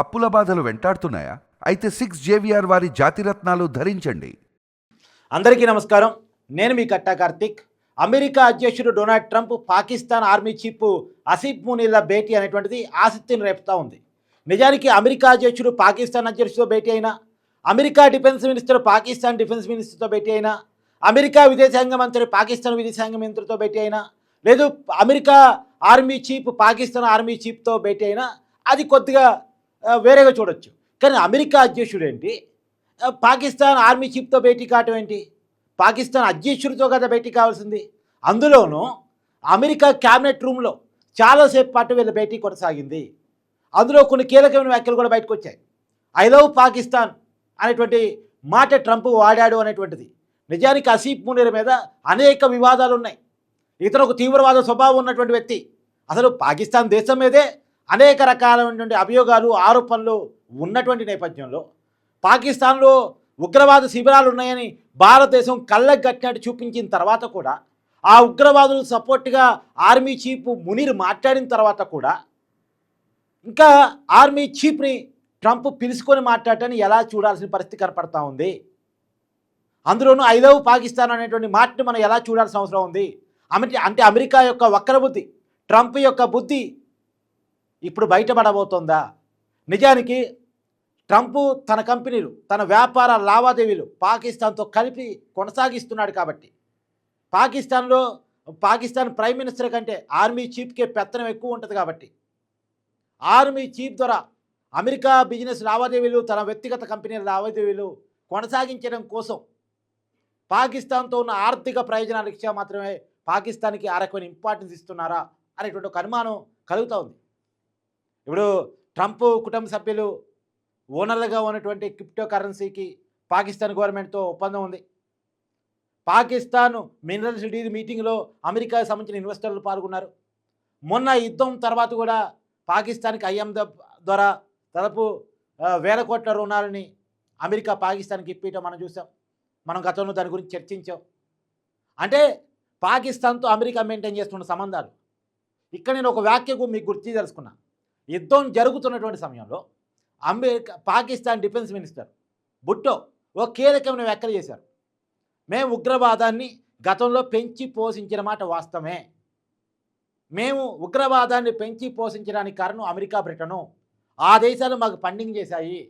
అప్పుల బాధలు వెంటాడుతున్నాయా? అయితే సిక్స్ జేవిఆర్ వారి జాతిరత్నాలు ధరించండి. అందరికీ నమస్కారం. నేను మీ కట్టా కార్తిక్. అమెరికా అధ్యక్షుడు Donald Trump Pakistan army chief Asif మునీల భేటీ అనేటువంటిది ఆసక్తిని రేపుతా ఉంది. నిజానికి అమెరికా అధ్యక్షుడు పాకిస్తాన్ అధ్యక్షుడితో భేటీ అయినా America defence minister Pakistan defence మినిస్టర్తో భేటీ అయినా అమెరికా విదేశాంగ మంత్రి పాకిస్తాన్ విదేశాంగ మంత్రితో భేటీ అయినా లేదు America army chief Pakistan army చీఫ్తో భేటీ అయినా అది కొద్దిగా వేరేగా చూడొచ్చు. కానీ అమెరికా అధ్యక్షుడు ఏంటి? పాకిస్తాన్ ఆర్మీ చీఫ్తో భేటీ కావటం ఏంటి? పాకిస్తాన్ అధ్యక్షుడితో కదా భేటీ కావాల్సింది. అందులోనూ అమెరికా క్యాబినెట్ రూమ్లో చాలాసేపు పాటు వీళ్ళ భేటీ కొనసాగింది. అందులో కొన్ని కీలకమైన వ్యాఖ్యలు కూడా బయటకు వచ్చాయి. ఐ లవ్ పాకిస్తాన్ అనేటువంటి మాట ట్రంప్ వాడాడు అనేటువంటిది. నిజానికి అసీఫ్ మునీర్ మీద అనేక వివాదాలు ఉన్నాయి. ఇతను ఒక తీవ్రవాద స్వభావం ఉన్నటువంటి వ్యక్తి. అసలు పాకిస్తాన్ దేశం మీదే అనేక రకాలైనటువంటి అభియోగాలు ఆరోపణలు ఉన్నటువంటి నేపథ్యంలో పాకిస్తాన్లో ఉగ్రవాద శిబిరాలు ఉన్నాయని భారతదేశం కళ్ళకు కట్టినట్టు చూపించిన తర్వాత కూడా ఆ ఉగ్రవాదులు సపోర్ట్గా ఆర్మీ చీఫ్ మునీర్ మాట్లాడిన తర్వాత కూడా ఇంకా ఆర్మీ చీఫ్ని ట్రంప్ పిలుచుకొని మాట్లాడటాన్ని ఎలా చూడాల్సిన పరిస్థితి కనపడతా ఉంది? అందులోనూ ఐదవ పాకిస్తాన్ అనేటువంటి మాటను మనం ఎలా చూడాల్సిన అవసరం ఉంది? అంటే అంటే అమెరికా యొక్క వక్రబుద్ధి ట్రంప్ యొక్క బుద్ధి ఇప్పుడు బయటపడబోతోందా? నిజానికి ట్రంప్ తన కంపెనీలు తన వ్యాపార లావాదేవీలు పాకిస్తాన్తో కలిపి కొనసాగిస్తున్నాడు కాబట్టి. పాకిస్తాన్లో పాకిస్తాన్ ప్రైమ్ మినిస్టర్ కంటే ఆర్మీ చీఫ్కే పెత్తనం ఎక్కువ ఉంటుంది కాబట్టి. ఆర్మీ చీఫ్ ద్వారా అమెరికా బిజినెస్ లావాదేవీలు తన వ్యక్తిగత కంపెనీల లావాదేవీలు కొనసాగించడం కోసం పాకిస్తాన్తో ఉన్న ఆర్థిక ప్రయోజనాల రీత్యా మాత్రమే పాకిస్తాన్కి ఆ రకమైన ఇంపార్టెన్స్ ఇస్తున్నారా అనేటువంటి ఒక అనుమానం కలుగుతూ ఉంది. ఇప్పుడు ట్రంప్ కుటుంబ సభ్యులు ఓనర్లుగా ఉన్నటువంటి క్రిప్టో కరెన్సీకి పాకిస్తాన్ గవర్నమెంట్తో ఒప్పందం ఉంది. పాకిస్తాన్ మినరల్స్ డీల్ మీటింగ్లో అమెరికా సంబంధించిన ఇన్వెస్టర్లు పాల్గొన్నారు. మొన్న యుద్ధం తర్వాత కూడా పాకిస్తాన్కి ఐఎంఎఫ్ ద్వారా దాదాపు వేల కోట్ల రుణాలని అమెరికా పాకిస్తాన్కి ఇప్పించడం మనం చూసాం. మనం గతంలో దాని గురించి చర్చించాం. అంటే పాకిస్తాన్తో అమెరికా మెయింటైన్ చేస్తున్న సంబంధాలు. ఇక్కడ నేను ఒక వ్యాఖ్యకు మీకు గుర్తి తెలుసుకున్నా యుద్ధం జరుగుతున్నటువంటి సమయంలో America Pakistan defence minister Bhutto ఓ కీలకమైన వ్యాఖ్యలు చేశారు. మేము ఉగ్రవాదాన్ని గతంలో పెంచి పోషించిన మాట వాస్తవమే. మేము ఉగ్రవాదాన్ని పెంచి పోషించడానికి కారణం అమెరికా బ్రిటను. ఆ దేశాలు మాకు ఫండింగ్ చేశాయి.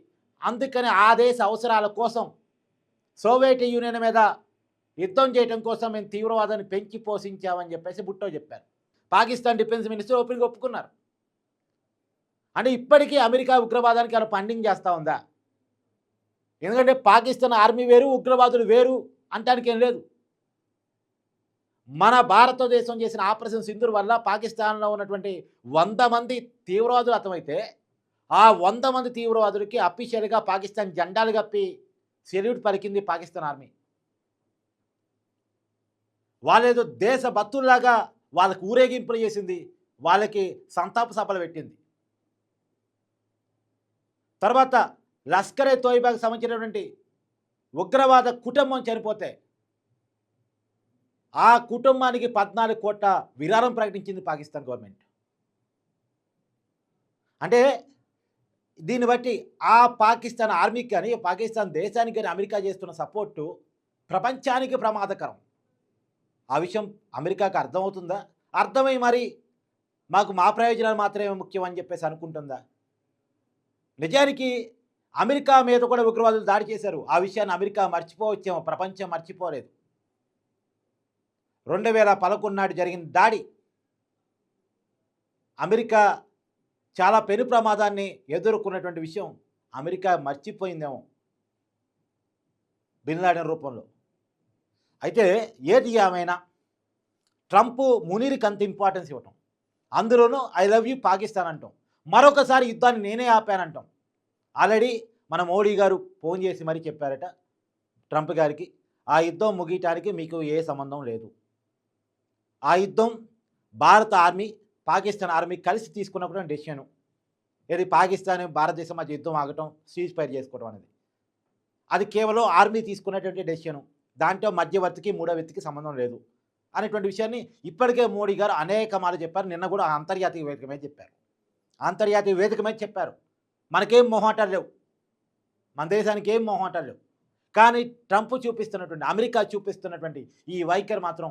అందుకని ఆ దేశ అవసరాల కోసం సోవియట్ యూనియన్ మీద యుద్ధం చేయడం కోసం మేము తీవ్రవాదాన్ని పెంచి పోషించామని చెప్పేసి బుట్టో చెప్పారు. పాకిస్తాన్ డిఫెన్స్ మినిస్టర్ ఓపెన్గా ఒప్పుకున్నారు. అంటే ఇప్పటికీ అమెరికా ఉగ్రవాదానికి అలా ఫండింగ్ చేస్తూ ఉందా? ఎందుకంటే పాకిస్తాన్ ఆర్మీ వేరు ఉగ్రవాదులు వేరు అంటానికి ఏం లేదు. మన భారతదేశం చేసిన ఆపరేషన్ సింధూర్ వల్ల పాకిస్తాన్లో ఉన్నటువంటి వంద మంది తీవ్రవాదులు అర్థమైతే ఆ వంద మంది తీవ్రవాదులకి అఫీషియల్గా పాకిస్తాన్ జెండాలు కప్పి సెల్యూట్ పలికింది పాకిస్తాన్ ఆర్మీ. వాళ్ళేదో దేశ భక్తుల్లాగా వాళ్ళకి ఊరేగింపులు చేసింది వాళ్ళకి సంతాప సభలు పెట్టింది. తర్వాత లష్కరే తోయిబాకి సంబంధించినటువంటి ఉగ్రవాద కుటుంబం చనిపోతే ఆ కుటుంబానికి పద్నాలుగు కోట్ల విరాళం ప్రకటించింది పాకిస్తాన్ గవర్నమెంట్. అంటే దీన్ని బట్టి ఆ పాకిస్తాన్ ఆర్మీకి కానీ పాకిస్తాన్ దేశానికి కానీ అమెరికా చేస్తున్న సపోర్టు ప్రపంచానికి ప్రమాదకరం. ఆ విషయం అమెరికాకు అర్థమవుతుందా? అర్థమై మరి మాకు మా ప్రయోజనాలు మాత్రమే ముఖ్యం అని చెప్పేసి అనుకుంటుందా? నిజానికి అమెరికా మీద కూడా ఉగ్రవాదులు దాడి చేశారు. ఆ విషయాన్ని అమెరికా మర్చిపోవచ్చేమో ప్రపంచం మర్చిపోలేదు. రెండు వేల పదకొండు నాటి జరిగిన దాడి అమెరికా చాలా పెను ప్రమాదాన్ని ఎదుర్కొన్నటువంటి విషయం అమెరికా మర్చిపోయిందేమో బిన్ లాడెన్ రూపంలో. అయితే ఏది ఏమైనా ట్రంప్ మునీర్కి అంత ఇంపార్టెన్స్ ఇవ్వటం. అందులోనూ ఐ లవ్ యూ పాకిస్తాన్ అంటాం. మరొకసారి యుద్ధాన్ని నేనే ఆపానంటాం. ఆల్రెడీ మన మోడీ గారు ఫోన్ చేసి మరీ చెప్పారట ట్రంప్ గారికి ఆ యుద్ధం ముగియటానికి మీకు ఏ సంబంధం లేదు. ఆ యుద్ధం భారత ఆర్మీ పాకిస్తాన్ ఆర్మీ కలిసి తీసుకున్నప్పుడు డెసిషన్ ఇది పాకిస్తాన్ భారతదేశం మధ్య యుద్ధం ఆగటం సీజ్ ఫైర్ చేసుకోవడం అనేది. అది కేవలం ఆర్మీ తీసుకున్నటువంటి డెసిషన్ దాంట్లో మధ్యవర్తికి మూడో వ్యక్తికి సంబంధం లేదు అనేటువంటి విషయాన్ని ఇప్పటికే మోడీ గారు అనేక మార్లు చెప్పారు. నిన్న కూడా అంతర్జాతీయ వేదిక మీద చెప్పారు. అంతర్జాతీయ వేదిక మీద చెప్పారు. మనకేం మొహమాటాలు లేవు. మన దేశానికి ఏం మొహమాటాలు లేవు. కానీ ట్రంప్ చూపిస్తున్నటువంటి అమెరికా చూపిస్తున్నటువంటి ఈ వైఖరి మాత్రం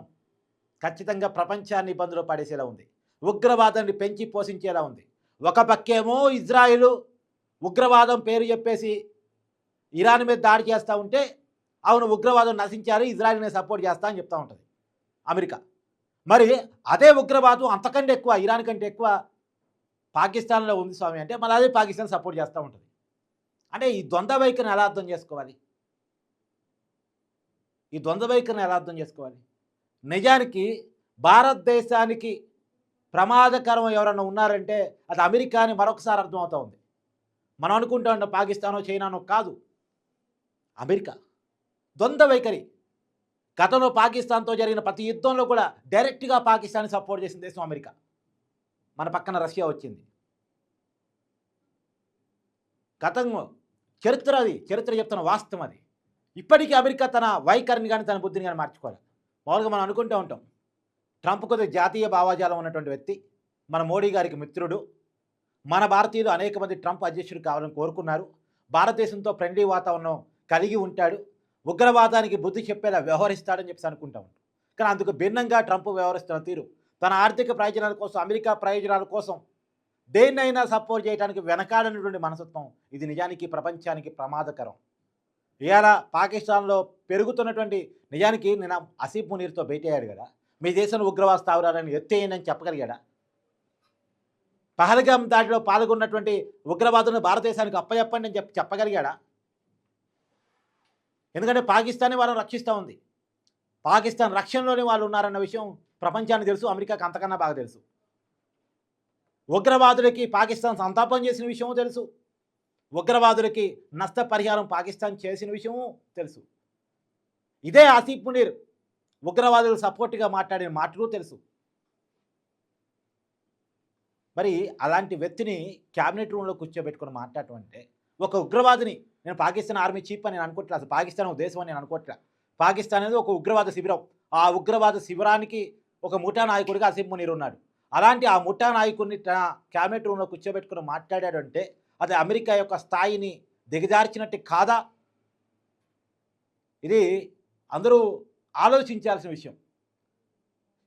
ఖచ్చితంగా ప్రపంచాన్ని ఇబ్బందులు పడేసేలా ఉంది. ఉగ్రవాదాన్ని పెంచి పోషించేలా ఉంది. ఒక పక్కేమో ఇజ్రాయిలు ఉగ్రవాదం పేరు చెప్పేసి ఇరాన్ మీద దాడి చేస్తూ ఉంటే అవును ఉగ్రవాదం నశించారు ఇజ్రాయిల్ని సపోర్ట్ చేస్తా అని చెప్తూ ఉంటుంది అమెరికా. మరి అదే ఉగ్రవాదం అంతకంటే ఎక్కువ ఇరాన్ కంటే ఎక్కువ పాకిస్తాన్లో ఉంది స్వామి అంటే మళ్ళీ అదే పాకిస్తాన్ సపోర్ట్ చేస్తూ ఉంటుంది. అంటే ఈ ద్వంద్వ వైఖరిని ఎలా అర్థం చేసుకోవాలి? ఈ ద్వంద్వ వైఖరిని ఎలా అర్థం చేసుకోవాలి? నిజానికి భారతదేశానికి ప్రమాదకరం ఎవరైనా ఉన్నారంటే అది అమెరికా అని మరొకసారి అర్థమవుతా ఉంది. మనం అనుకుంటా ఉంటాం పాకిస్తానో చైనానో కాదు. అమెరికా. ద్వంద్వ వైఖరి. గతంలో పాకిస్తాన్తో జరిగిన ప్రతి యుద్ధంలో కూడా డైరెక్ట్గా పాకిస్తాన్ సపోర్ట్ చేసిన దేశం అమెరికా. మన పక్కన రష్యా వచ్చింది. గతంలో చరిత్ర అది చరిత్ర చెప్తున్న వాస్తవం అది. ఇప్పటికీ అమెరికా తన వైఖరిని కానీ తన బుద్ధిని కానీ మార్చుకోవాలి. మామూలుగా మనం అనుకుంటూ ఉంటాం. ట్రంప్ కొద్దిగా జాతీయ భావాజాలం ఉన్నటువంటి వ్యక్తి మన మోడీ గారికి మిత్రుడు. మన భారతీయులు అనేక మంది ట్రంప్ అధ్యక్షుడు కావాలని కోరుకున్నారు. భారతదేశంతో ఫ్రెండ్లీ వాతావరణం కలిగి ఉంటాడు. ఉగ్రవాదానికి బుద్ధి చెప్పేలా వ్యవహరిస్తాడని చెప్పేసి అనుకుంటా ఉంటాం. కానీ అందుకు భిన్నంగా ట్రంప్ వ్యవహరిస్తున్న తీరు తన ఆర్థిక ప్రయోజనాల కోసం అమెరికా ప్రయోజనాల కోసం దేన్నైనా సపోర్ట్ చేయడానికి వెనకాడనటువంటి మనసత్వం ఇది నిజానికి ప్రపంచానికి ప్రమాదకరం. ఇవాళ పాకిస్తాన్లో పెరుగుతున్నటువంటి నిజానికి నేను అసీఫ్ మునీర్తో భేటీ అయ్యాడు కదా. మీ దేశంలో ఉగ్రవాద స్థావరాలను ఎత్తేయండి అని చెప్పగలిగాడా? పహల్గాం దాడిలో పాల్గొన్నటువంటి ఉగ్రవాదులను భారతదేశానికి అప్పచెప్పండి అని చెప్పి చెప్పగలిగాడా? ఎందుకంటే పాకిస్తానే వాళ్ళని రక్షిస్తూ ఉంది. పాకిస్తాన్ రక్షణలోనే వాళ్ళు ఉన్నారన్న విషయం ప్రపంచానికి తెలుసు అమెరికాకి అంతకన్నా బాగా తెలుసు. ఉగ్రవాదులకి పాకిస్తాన్ సంతాపం చేసిన విషయము తెలుసు. ఉగ్రవాదులకి నష్టపరిహారం పాకిస్తాన్ చేసిన విషయము తెలుసు. ఇదే ఆసిఫ్ మునీర్ ఉగ్రవాదులు సపోర్ట్గా మాట్లాడిన మాటలు తెలుసు. మరి అలాంటి వ్యక్తిని క్యాబినెట్ రూమ్లో కూర్చోబెట్టుకొని మాట్లాడటం అంటే ఒక ఉగ్రవాదిని నేను పాకిస్తాన్ ఆర్మీ చీఫ్ అని నేను అనుకోవట్లే అసలు పాకిస్తాన్ ఒక దేశం అని నేను అనుకోవట్లే. పాకిస్తాన్ అనేది ఒక ఉగ్రవాద శిబిరం. ఆ ఉగ్రవాద శిబిరానికి ఒక ముఠా నాయకుడిగా అసీం మునీర్ ఉన్నాడు. అలాంటి ఆ ముఠా నాయకుడిని తన క్యాబినెట్ రూమ్లో కూర్చోబెట్టుకుని మాట్లాడాడు అంటే అది అమెరికా యొక్క స్థాయిని దిగజార్చినట్టు కాదా? ఇది అందరూ ఆలోచించాల్సిన విషయం.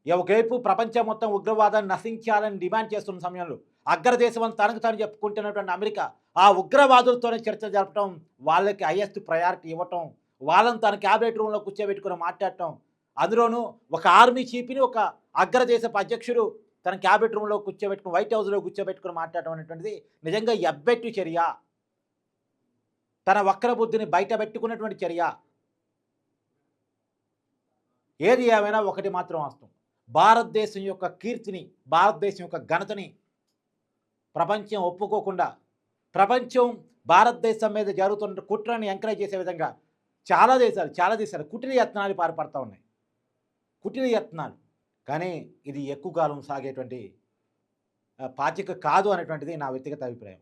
ఒకవైపు ప్రపంచం మొత్తం ఉగ్రవాదాన్ని నశించాలని డిమాండ్ చేస్తున్న సమయంలో అగ్రదేశం అని తనకు తాను చెప్పుకుంటున్నటువంటి అమెరికా ఆ ఉగ్రవాదులతోనే చర్చ జరపడం వాళ్ళకి హైయెస్ట్ ప్రయారిటీ ఇవ్వటం వాళ్ళని తన క్యాబినెట్ రూమ్లో కూర్చోబెట్టుకుని మాట్లాడటం అందులోనూ ఒక ఆర్మీ చీఫ్ని ఒక అగ్రదేశపు అధ్యక్షుడు తన క్యాబినెట్ రూమ్లో కూర్చోబెట్టుకుని వైట్ హౌస్లో కూర్చోబెట్టుకుని మాట్లాడటం అనేటువంటిది నిజంగా ఎబ్బెట్టు చర్య. తన వక్రబుద్ధిని బయట పెట్టుకున్నటువంటి చర్య. ఏది ఏమైనా ఒకటి మాత్రం వాస్తవం. భారతదేశం యొక్క కీర్తిని భారతదేశం యొక్క ఘనతని ప్రపంచం ఒప్పుకోకుండా ప్రపంచం భారతదేశం మీద జరుగుతున్న కుట్రని ఎంకరేజ్ చేసే విధంగా చాలా దేశాలు చాలా దేశాలు కుటిల యత్నాలు పాల్పడతా ఉన్నాయి. కుటిల యత్నాలు. కానీ ఇది ఎక్కువ కాలం సాగేటువంటి పాచిక కాదు అనేటువంటిది నా వ్యక్తిగత అభిప్రాయం.